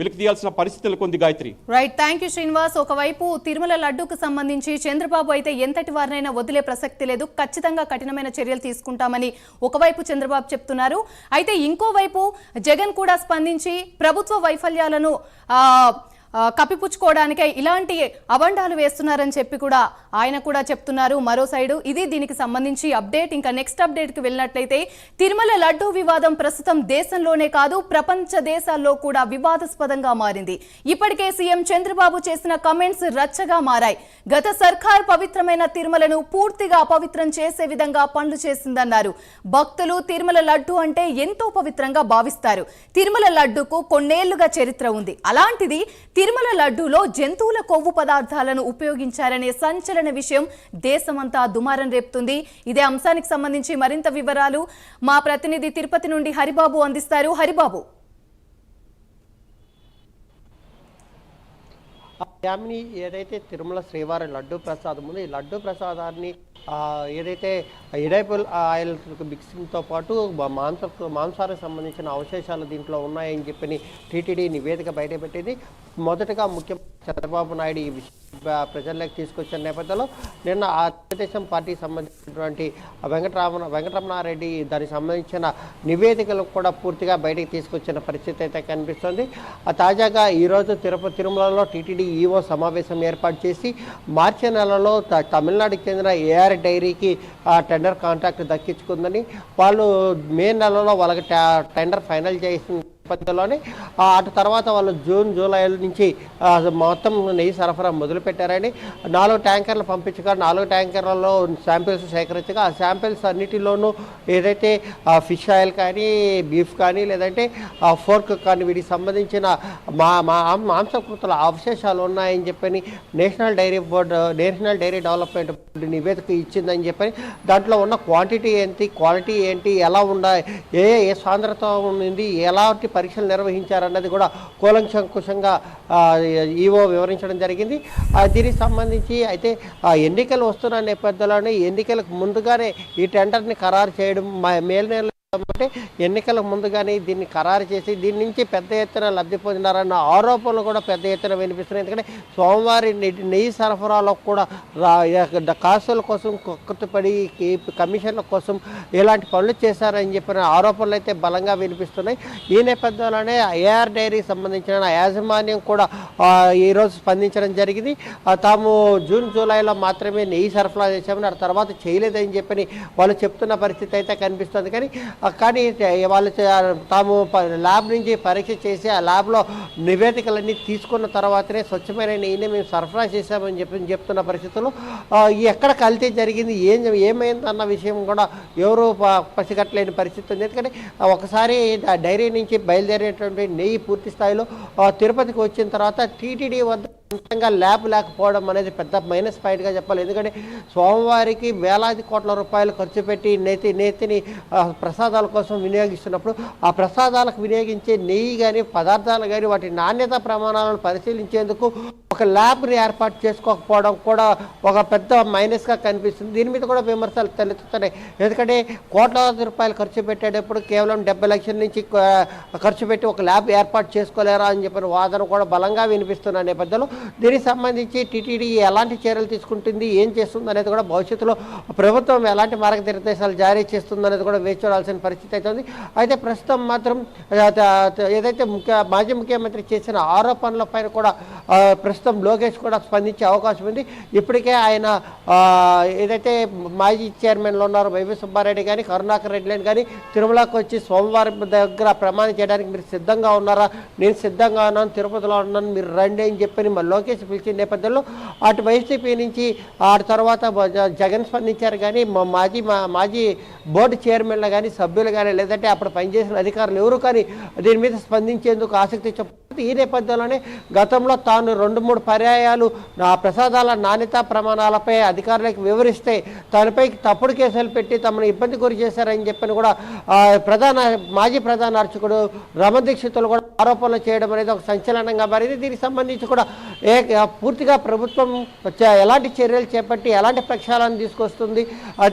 వెలికి తీయాల్సిన పరిస్థితులు కొంది Gayatri. Right thank you Srinivas ఒకవైపు తిరుమల లడ్డూకు సంబంధించి చంద్రబాబు అయితే ఎంతటి వారినైనా వదిలే ప్రసక్తి లేదు. ఖచ్చితంగా కఠినమైన చర్యలు తీసుకుంటామని ఒకవైపు చంద్రబాబు చెప్తున్నారు. అయితే ఇంకోవైపు జగన్ కూడా స్పందించి ప్రభుత్వ వైఫల్యాలను ఆ, కప్పిపుచ్చుకోవడానికే ఇలాంటి అబండాలు వేస్తున్నారని చెప్పి కూడా ఆయన కూడా చెప్తున్నారు. మరో సైడు ఇది దీనికి సంబంధించి అప్డేట్. ఇంకా నెక్స్ట్ అప్డేట్కి వెళ్ళినట్లయితే తిరుమల లడ్డూ వివాదం ప్రస్తుతం దేశంలోనే కాదు ప్రపంచ దేశాల్లో కూడా వివాదాస్పదంగా మారింది. ఇప్పటికే సీఎం చంద్రబాబు చేసిన కమెంట్స్ రచ్చగా మారాయి. గత సర్కార్ పవిత్రమైన తిరుమలను పూర్తిగా అపవిత్రం చేసే విధంగా పనులు చేసిందన్నారు. భక్తులు తిరుమల లడ్డు అంటే ఎంతో పవిత్రంగా భావిస్తారు. తిరుమల లడ్డుకు కొన్నేళ్ళుగా చరిత్ర ఉంది. అలాంటిది తిరుమల లడ్డూలో జంతువుల కొవ్వు పదార్థాలను ఉపయోగించారనే సంచలన విషయం దేశమంతా దుమారం రేపుతుంది. ఇదే అంశానికి సంబంధించి మరింత వివరాలు మా ప్రతినిధి తిరుపతి నుండి హరిబాబు అందిస్తారు. హరిబాబు. యామిని ఏదైతే తిరుమల శ్రీవారి లడ్డు ప్రసాదం ఉందో ఈ లడ్డు ప్రసాదాన్ని ఏదైతే ఎడైపుల్ ఆయిల్ మిక్సింగ్తో పాటు మాంస మాంసాలకు సంబంధించిన అవశేషాలు దీంట్లో ఉన్నాయని చెప్పని టీటీడీ నివేదిక బయటపెట్టింది. మొదటగా ముఖ్యమంత్రి చంద్రబాబు నాయుడు ఈ విషయం ప్రజల్లోకి తీసుకొచ్చిన నేపథ్యంలో నిన్న ఆ తెలుగుదేశం పార్టీకి సంబంధించినటువంటి వెంకటరామణ వెంకటరమణారెడ్డి దానికి సంబంధించిన నివేదికలు కూడా పూర్తిగా బయటకు తీసుకొచ్చిన పరిస్థితి అయితే కనిపిస్తుంది. ఆ తాజాగా ఈరోజు తిరుపతి తిరుమలలో టీటీడీ ఈఓ సమావేశం ఏర్పాటు చేసి మార్చి నెలలో తమిళనాడుకి చెందిన ఏఆర్ డైరీకి టెండర్ కాంట్రాక్ట్ దక్కించుకుందని. వాళ్ళు మే నెలలో వాళ్ళకి టెండర్ ఫైనల్ చేసిన నేపథ్యంలోనే అటు తర్వాత వాళ్ళు జూన్ జూలై నుంచి మొత్తం నెయ్యి సరఫరా మొదలుపెట్టారని నాలుగు ట్యాంకర్లు పంపించగా నాలుగు ట్యాంకర్లలో శాంపిల్స్ సేకరించగా ఆ శాంపిల్స్ అన్నిటిలోనూ ఏదైతే ఫిష్ ఆయిల్ కానీ బీఫ్ కానీ లేదంటే ఫోర్క్ కానీ వీటికి సంబంధించిన మా మా మాంసకృతుల అవశేషాలు ఉన్నాయని చెప్పని national dairy board national dairy development board నివేదిక ఇచ్చిందని చెప్పని దాంట్లో ఉన్న క్వాంటిటీ ఏంటి క్వాలిటీ ఏంటి ఎలా ఉండాలి ఏ ఏ సాంద్రత ఉంది ఎలాంటి పరీక్షలు నిర్వహించారన్నది కూడా కూలంకుషంగా ఈవో వివరించడం జరిగింది. దీనికి సంబంధించి అయితే ఆ ఎన్నికలు వస్తున్న నేపథ్యంలోనే ఎన్నికలకు ముందుగానే ఈ టెండర్ని ఖరారు చేయడం మ- మేలు నెల అంటే ఎన్నికల ముందుగానే దీన్ని ఖరారు చేసి దీని నుంచి పెద్ద ఎత్తున లబ్ధి పొందినారన్న ఆరోపణలు కూడా పెద్ద ఎత్తున వినిపిస్తున్నాయి. ఎందుకంటే సోమవారి నెయ్యి సరఫరాలో కూడా కాసుల కోసం కక్కుతుపడి కమిషన్ల కోసం ఇలాంటి పనులు చేశారని చెప్పిన ఆరోపణలు అయితే బలంగా వినిపిస్తున్నాయి. ఈ నేపథ్యంలోనే ఏఆర్ డైరీకి సంబంధించిన యాజమాన్యం కూడా ఈరోజు స్పందించడం జరిగింది. తాము జూన్ జూలైలో మాత్రమే నెయ్యి సరఫరా చేశామని ఆ తర్వాత చేయలేదని చెప్పని వాళ్ళు చెప్తున్న పరిస్థితి అయితే కనిపిస్తుంది. కానీ కానీ వాళ్ళు తాము ల్యాబ్ నుంచి పరీక్ష చేసి ఆ ల్యాబ్లో నివేదికలన్నీ తీసుకున్న తర్వాతనే స్వచ్ఛమైన నెయ్యిని మేము సరఫరా చేశామని చెప్పి చెప్తున్న పరిస్థితులు. ఎక్కడ కలితే జరిగింది ఏం ఏమైంది అన్న విషయం కూడా ఎవరు ప- పసిగట్టలేని పరిస్థితి ఉంది. ఎందుకంటే ఒకసారి డైరీ నుంచి బయలుదేరేటువంటి నెయ్యి పూర్తి స్థాయిలో తిరుపతికి వచ్చిన తర్వాత టీటీడీ వద్ద సొంతంగా ల్యాబ్ లేకపోవడం అనేది పెద్ద మైనస్ పాయింట్గా చెప్పాలి. ఎందుకంటే సోమవారికి వేలాది కోట్ల రూపాయలు ఖర్చు పెట్టి నేతి నేతిని ప్రసాదాల కోసం వినియోగిస్తున్నప్పుడు ఆ ప్రసాదాలకు వినియోగించే నెయ్యి కానీ పదార్థాలు కానీ వాటి నాణ్యత ప్రమాణాలను పరిశీలించేందుకు ఒక ల్యాబ్ని ఏర్పాటు చేసుకోకపోవడం కూడా ఒక పెద్ద మైనస్గా కనిపిస్తుంది. దీని మీద కూడా విమర్శలు తలెత్తుతున్నాయి. ఎందుకంటే కోట్లాది రూపాయలు ఖర్చు పెట్టేటప్పుడు కేవలం డెబ్బై లక్షల నుంచి ఖర్చు పెట్టి ఒక ల్యాబ్ ఏర్పాటు చేసుకోలేరా అని చెప్పిన వాదన కూడా బలంగా వినిపిస్తున్న నేపథ్యంలో దీనికి సంబంధించి టీటీడీ ఎలాంటి చర్యలు తీసుకుంటుంది ఏం చేస్తుంది అనేది కూడా భవిష్యత్తులో ప్రభుత్వం ఎలాంటి మార్గనిర్దేశాలు జారీ చేస్తుంది అనేది కూడా వేచి చూడాల్సిన పరిస్థితి అయితే ఉంది. అయితే ప్రస్తుతం మాత్రం ఏదైతే ముఖ్య మాజీ ముఖ్యమంత్రి చేసిన ఆరోపణల పైన కూడా ప్రస్తుతం ప్రస్తుతం లోకేష్ కూడా స్పందించే అవకాశం ఉంది. ఇప్పటికే ఆయన ఏదైతే మాజీ చైర్మన్లు ఉన్నారో వైవి సుబ్బారెడ్డి కానీ కరుణాకర్ రెడ్డి కానీ తిరుమలకు వచ్చి సోమవారం దగ్గర ప్రమాణం చేయడానికి మీరు సిద్ధంగా ఉన్నారా? నేను సిద్ధంగా ఉన్నాను తిరుపతిలో ఉన్నాను మీరు రండి అని చెప్పని మా లోకేష్ పిలిచిన నేపథ్యంలో అటు వైసీపీ నుంచి ఆ తర్వాత జగన్ స్పందించారు కానీ మా మాజీ మా మాజీ బోర్డు చైర్మన్లు కానీ సభ్యులు కానీ లేదంటే అప్పుడు పనిచేసిన అధికారులు ఎవరు కానీ దీని మీద స్పందించేందుకు ఆసక్తి చూప ఈ నేపథ్యంలోనే గతంలో తాను రెండు మూడు పర్యాయాలు నా ప్రసాదాల నాణ్యత ప్రమాణాలపై అధికారులకు వివరిస్తే తనపై తప్పుడు కేసులు పెట్టి తమను ఇబ్బంది గురి చేశారని చెప్పని కూడా ప్రధాన మాజీ ప్రధాన అర్చకుడు రమదీక్షితులు కూడా ఆరోపణలు చేయడం అనేది ఒక సంచలనంగా మారింది. దీనికి సంబంధించి కూడా ఏ పూర్తిగా ప్రభుత్వం ఎలాంటి చర్యలు చేపట్టి ఎలాంటి ప్రక్షాళన తీసుకొస్తుంది?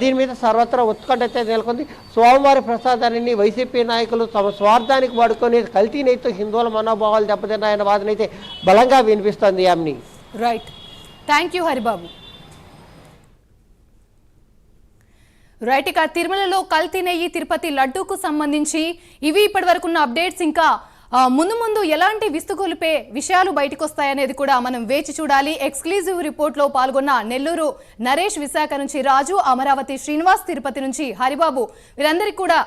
దీని మీద సర్వత్రా ఉత్కంఠ అయితే నెలకొంది. స్వామివారి ప్రసాదాన్ని వైసీపీ నాయకులు తమ స్వార్థానికి వాడుకొని కల్తీ నెయ్యితో హిందువుల మనోభావాలు దెబ్బతిన్నాయన్న వాదన అయితే బలంగా వినిపిస్తుంది Yamini right thank you Haribabu right ఇక తిరుమలలో కల్తీ నెయ్యి తిరుపతి లడ్డూకు సంబంధించి ఇవి ఇప్పటి వరకున్న అప్డేట్స్ ఇంకా ముందు ముందు ఎలాంటి విస్తుగొలిపే విషయాలు బయటకు వస్తాయనేది కూడా మనం వేచి చూడాలి. ఎక్స్క్లూజివ్ రిపోర్ట్లో పాల్గొన్న నెల్లూరు నరేష్ విశాఖ నుంచి రాజు అమరావతి శ్రీనివాస్ తిరుపతి నుంచి హరిబాబు. వీరందరికీ కూడా